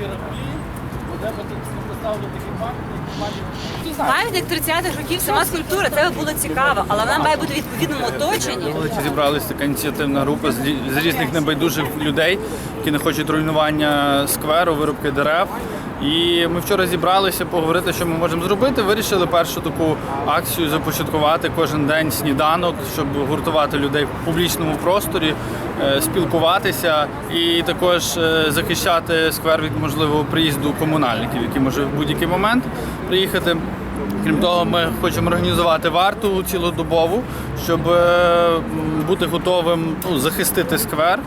терапії, де поставили такі пам'ятники. Пам'ятник 30-х років, сама скульптура, це було цікаво, але вона має бути в відповідному оточенні. Зібралася така ініціативна група з різних небайдужих людей, які не хочуть руйнування скверу, вирубки дерев. І ми вчора зібралися поговорити, що ми можемо зробити. Вирішили першу таку акцію започаткувати кожен день сніданок, щоб гуртувати людей в публічному просторі, е, спілкуватися і також е, захищати сквер від можливого приїзду комунальників, які може в будь-який момент приїхати. Крім того, ми хочемо організувати варту цілодобову, щоб е, бути готовим ну, захистити сквер.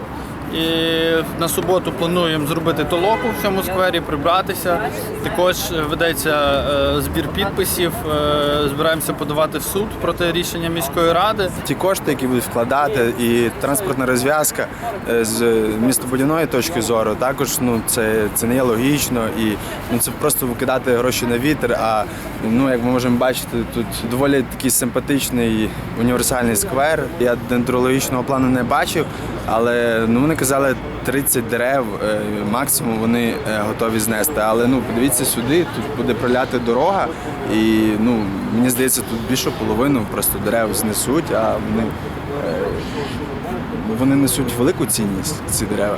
І на суботу плануємо зробити толоку в цьому сквері, прибратися. Також е, ведеться е, збір підписів. е, Збираємося подавати в суд проти рішення міської ради. Ті кошти, які будуть вкладати, і транспортна розв'язка з містобудівної точки зору, також ну це, це не є логічно і ну це просто викидати гроші на вітер. А ну як ми можемо бачити, тут доволі такий симпатичний універсальний сквер. Я дендрологічного плану не бачив, але ну вони казали 30 дерев е, максимум вони е, готові знести. Але ну подивіться сюди, тут буде проляти дорога, і ну мені здається, тут більше половину просто дерев знесуть, а вони, е, вони несуть велику цінність ці дерева.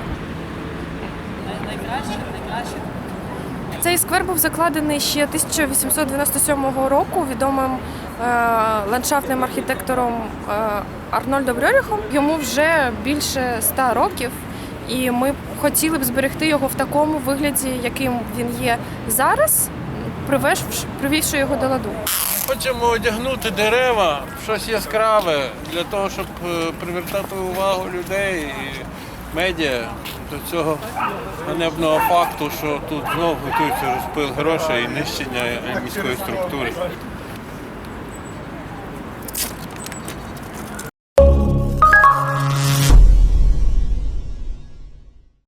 Цей сквер був закладений ще 1897 року відомим е, ландшафтним архітектором е, Арнольдом Рьоріхом. Йому вже більше ста років, і ми хотіли б зберегти його в такому вигляді, яким він є зараз, привівши його до ладу. Хочемо одягнути дерева, щось яскраве для того, щоб е, привертати увагу людей і медіа до цього ганебного факту, що тут знову готується розпил грошей і нищення міської структури.